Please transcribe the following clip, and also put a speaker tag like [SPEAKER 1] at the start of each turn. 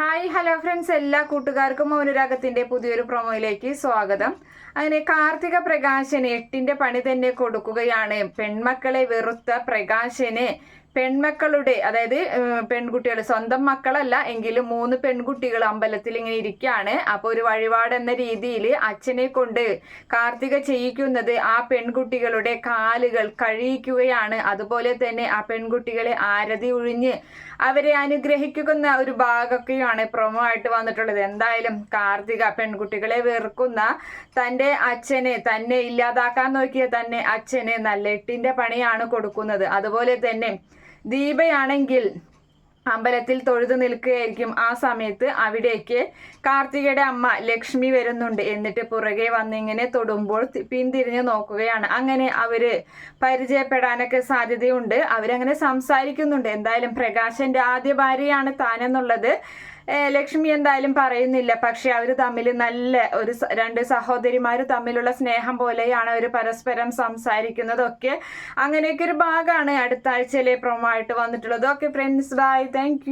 [SPEAKER 1] Hi hello friends. എല്ലാ കൂട്ടുകാർക്കും മൗനരാഗത്തിന്റെ പുതിയൊരു പ്രൊമോയിലേക്ക് സ്വാഗതം. അങ്ങനെ കാർത്തിക പ്രകാശന് എട്ടിന്റെ പണി തന്നെ കൊടുക്കുകയാണ്. പെൺമക്കളെ വെറുത്ത പ്രകാശന് പെൺമക്കളുടെ അതായത് പെൺകുട്ടികൾ സ്വന്തം മക്കളല്ല എങ്കിലും മൂന്ന് പെൺകുട്ടികൾ അമ്പലത്തിൽ ഇങ്ങനെ ഇരിക്കുകയാണ് അപ്പോൾ ഒരു വഴിപാട് എന്ന രീതിയിൽ അച്ഛനെ കൊണ്ട് കാർത്തിക ചെയ്യിക്കുന്നത് ആ പെൺകുട്ടികളുടെ കാലുകൾ കഴിയിക്കുകയാണ് അതുപോലെ തന്നെ ആ പെൺകുട്ടികളെ ആരതി ഒഴിഞ്ഞ് അവരെ അനുഗ്രഹിക്കുന്ന ഒരു ഭാഗമൊക്കെയാണ് പ്രൊമോ ആയിട്ട് വന്നിട്ടുള്ളത്. എന്തായാലും കാർത്തിക പെൺകുട്ടികളെ വെറുക്കുന്ന തന്റെ അച്ഛനെ തന്നെ ഇല്ലാതാക്കാൻ നോക്കിയ തന്നെ അച്ഛനെ നല്ല എട്ടിന്റെ പണിയാണ് കൊടുക്കുന്നത്. അതുപോലെ തന്നെ ദീപയാണെങ്കിൽ അമ്പലത്തിൽ തൊഴുതു നിൽക്കുകയായിരിക്കും. ആ സമയത്ത് അവിടേക്ക് കാർത്തികയുടെ അമ്മ ലക്ഷ്മി വരുന്നുണ്ട്. എന്നിട്ട് പുറകെ വന്നിങ്ങനെ തൊടുമ്പോൾ പിന്തിരിഞ്ഞ് നോക്കുകയാണ്. അങ്ങനെ അവർ പരിചയപ്പെടാനൊക്കെ സാധ്യതയുണ്ട്. അവരങ്ങനെ സംസാരിക്കുന്നുണ്ട്. എന്തായാലും പ്രകാശന്റെ ആദ്യ ഭാര്യയാണ് താനെന്നുള്ളത്. ലക്ഷ്മി എന്തായാലും പറയുന്നില്ല. പക്ഷെ അവർ തമ്മിൽ നല്ല ഒരു രണ്ട് സഹോദരിമാർ തമ്മിലുള്ള സ്നേഹം പോലെയാണ് അവർ പരസ്പരം സംസാരിക്കുന്നതൊക്കെ. അങ്ങനെയൊക്കെ ഒരു ഭാഗമാണ് അടുത്ത ആഴ്ചയിലെ പ്രൊമോ ആയിട്ട് വന്നിട്ടുള്ളത്. Okay friends bye thank